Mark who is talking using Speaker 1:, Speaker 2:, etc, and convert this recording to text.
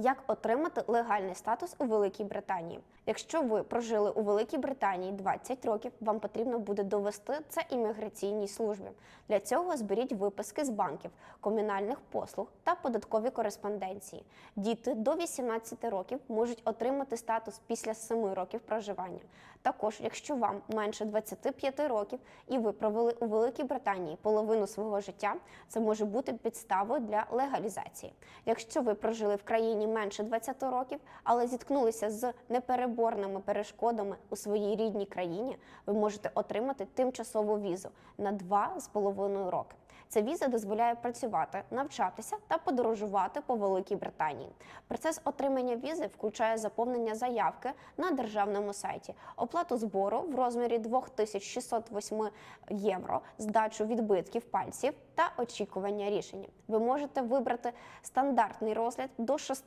Speaker 1: Як отримати легальний статус у Великій Британії? Якщо ви прожили у Великій Британії 20 років, вам потрібно буде довести це імміграційній службі. Для цього зберіть виписки з банків, комунальних послуг та податкові кореспонденції. Діти до 18 років можуть отримати статус після 7 років проживання. Також, якщо вам менше 25 років і ви провели у Великій Британії половину свого життя, це може бути підставою для легалізації. Якщо ви прожили в країні менше 20 років, але зіткнулися з непереборними перешкодами у своїй рідній країні, ви можете отримати тимчасову візу на 2,5 роки. Ця віза дозволяє працювати, навчатися та подорожувати по Великій Британії. Процес отримання візи включає заповнення заявки на державному сайті, оплату збору в розмірі 2608 євро, здачу відбитків пальців та очікування рішення. Ви можете вибрати стандартний розгляд до 6